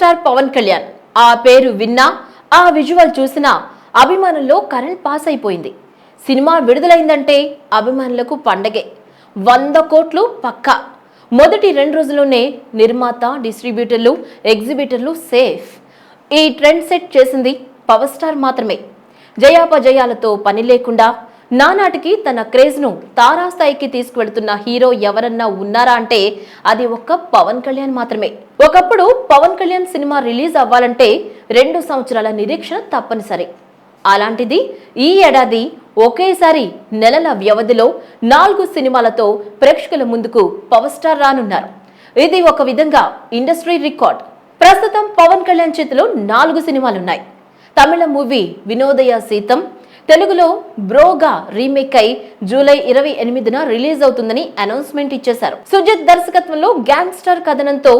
Star Pawan Kalyan. ఆ పేరు విన్నా ఆ విజువల్ చూసినా అభిమానుల్లో కరెంట్ పాస్ అయిపోయింది. సినిమా విడుదలైందంటే అభిమానులకు పండగే. వంద కోట్లు పక్కా. మొదటి రెండు రోజుల్లోనే నిర్మాత డిస్ట్రిబ్యూటర్లు ఎగ్జిబిటర్లు సేఫ్. ఈ ట్రెండ్ సెట్ చేసింది పవర్ స్టార్ మాత్రమే. జయాపజయాలతో పని లేకుండా నానాటికి తన క్రేజ్ను తారాస్థాయికి తీసుకువెళ్తున్న హీరో ఎవరన్నా ఉన్నారా అంటే అది ఒక్క పవన్ కళ్యాణ్ మాత్రమే. ఒకప్పుడు పవన్ కళ్యాణ్ సినిమా రిలీజ్ అవ్వాలంటే రెండు సంవత్సరాల నిరీక్షణ తప్పనిసరి. అలాంటిది ఈ ఏడాది ఒకేసారి నెలల వ్యవధిలో నాలుగు సినిమాలతో ప్రేక్షకుల ముందుకు పవర్ స్టార్ రానున్నారు. ఇది ఒక విధంగా ఇండస్ట్రీ రికార్డ్. ప్రస్తుతం పవన్ కళ్యాణ్ చేతిలో నాలుగు సినిమాలున్నాయి. తమిళ మూవీ వినోదయ సీతం తెలుగులో బ్రోగా రీమేక్ అయి జూలై ఇరవై ఎనిమిదిన రిలీజ్ అవుతుందని అనౌన్స్మెంట్ ఇచ్చేశారు. సుజిత్ దర్శకత్వంలో గ్యాంగ్స్టర్ కథనంతో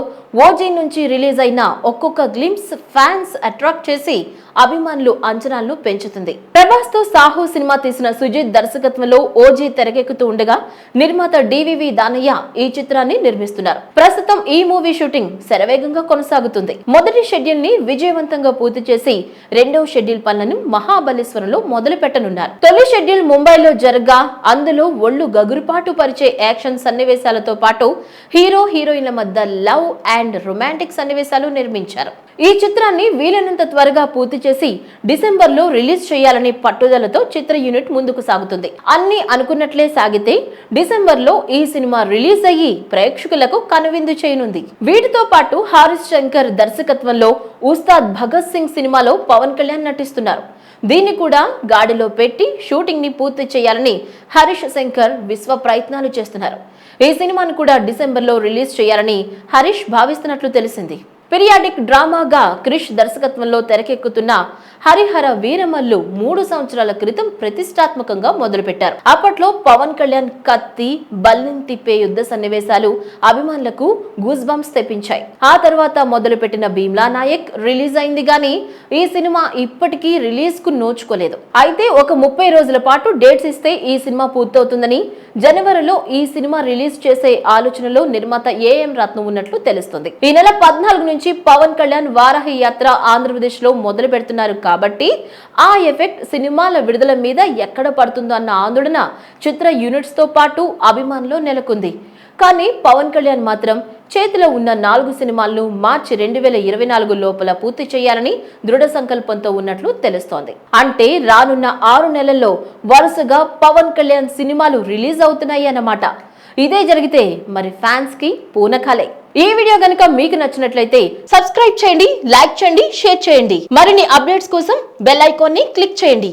ఓజీ నుంచి రిలీజ్ అయిన ఒక్కొక్క గ్లిమ్స్ ఫ్యాన్స్ అట్రాక్ట్ చేసి అభిమానులు అంచనాలను పెంచుతుంది. ప్రభాస్తో సాహు సినిమా తీసిన సుజిత్ దర్శకత్వంలో ఓజీ తెరకెక్కుతూ ఉండగా నిర్మాత డివివి దానయ్య ఈ చిత్రాన్ని నిర్మిస్తున్నారు. ప్రస్తుతం ఈ మూవీ షూటింగ్ శరవేగంగా కొనసాగుతుంది. మొదటి షెడ్యూల్ని విజయవంతంగా పూర్తి చేసి రెండవ షెడ్యూల్ పనులను మహాబలేశ్వరంలో మొదలు పెట్టనున్నారు తొలి షెడ్యూల్ ముంబైలో జరగా అందులో ఒళ్ళు గగురుపాటు పరిచే యాక్షన్ సన్నివేశాలతో పాటు హీరో హీరోయిన్ల మధ్య లవ్ అండ్ రొమాంటిక్ సన్నివేశాలు నిర్మించారు. ఈ చిత్రాన్ని వీలైనంత త్వరగా పూర్తి చేసి డిసెంబర్లో రిలీజ్ చేయాలనే పట్టుదలతో చిత్ర యూనిట్ ముందుకు సాగుతుంది. అన్ని అనుకున్నట్లే సాగితే డిసెంబర్లో ఈ సినిమా రిలీజ్ అయ్యి ప్రేక్షకులకు కనువిందు చేయనుంది. వీటితో పాటు హారిస్ శంకర్ దర్శకత్వంలో ఉస్తాద్ భగత్ సింగ్ సినిమాలో పవన్ కళ్యాణ్ నటిస్తున్నారు. దీన్ని కూడా గాడిలో పెట్టి షూటింగ్ని పూర్తి చేయాలని హరీష్ శంకర్ విశ్వ ప్రయత్నాలు చేస్తున్నారు. ఈ సినిమాను కూడా డిసెంబర్లో రిలీజ్ చేయాలని హరీష్ భావిస్తున్నట్లు తెలిసింది. పిరియాడిక్ డ్రామాగా క్రిష్ దర్శకత్వంలో తెరకెక్కుతున్న హరిహర వీరమల్లు మూడు సంవత్సరాల క్రితం ప్రతిష్టాత్మకంగా మొదలుపెట్టారు. అప్పట్లో పవన్ కళ్యాణ్ కత్తి బల్లిన్ తిప్పే యుద్ధ సన్నివేశాలు అభిమానులకు గూస్ బంప్స్ తెప్పించాయి. ఆ తర్వాత మొదలుపెట్టిన భీమ్లా నాయక్ రిలీజ్ అయింది గానీ ఈ సినిమా ఇప్పటికీ రిలీజ్కు నోచుకోలేదు. అయితే ఒక ముప్పై రోజుల పాటు డేట్స్ ఇస్తే ఈ సినిమా పూర్తవుతుందని జనవరిలో ఈ సినిమా రిలీజ్ చేసే ఆలోచనలో నిర్మాత ఏఎం రత్నం ఉన్నట్లు తెలుస్తుంది. ఈ నెల పద్నాలుగు నుంచి పవన్ కళ్యాణ్ వారాహి యాత్ర ఆంధ్రప్రదేశ్లో మొదలు పెడుతున్నారు కాబట్టి ఆ ఎఫెక్ట్ సినిమాల విడుదల మీద ఎక్కడ పడుతుందో అన్న ఆందోళన చిత్ర యూనిట్స్తో పాటు అభిమానులు నెలకొంది. కానీ పవన్ కళ్యాణ్ మాత్రం చేతిలో ఉన్న నాలుగు సినిమాలను మార్చి రెండు వేల ఇరవై నాలుగు లోపల పూర్తి చేయాలని దృఢ సంకల్పంతో ఉన్నట్లు తెలుస్తోంది. అంటే రానున్న ఆరు నెలల్లో వరుసగా పవన్ కళ్యాణ్ సినిమాలు రిలీజ్ అవుతున్నాయి అన్నమాట. ఇదే జరిగితే మరి ఫ్యాన్స్కి పూనకాలే. ఈ వీడియో గనుక మీకు నచ్చినట్లయితే సబ్స్క్రైబ్ చేయండి లైక్ చేయండి షేర్ చేయండి. మరిన్ని అప్డేట్స్ కోసం బెల్ ఐకాన్ని క్లిక్ చేయండి.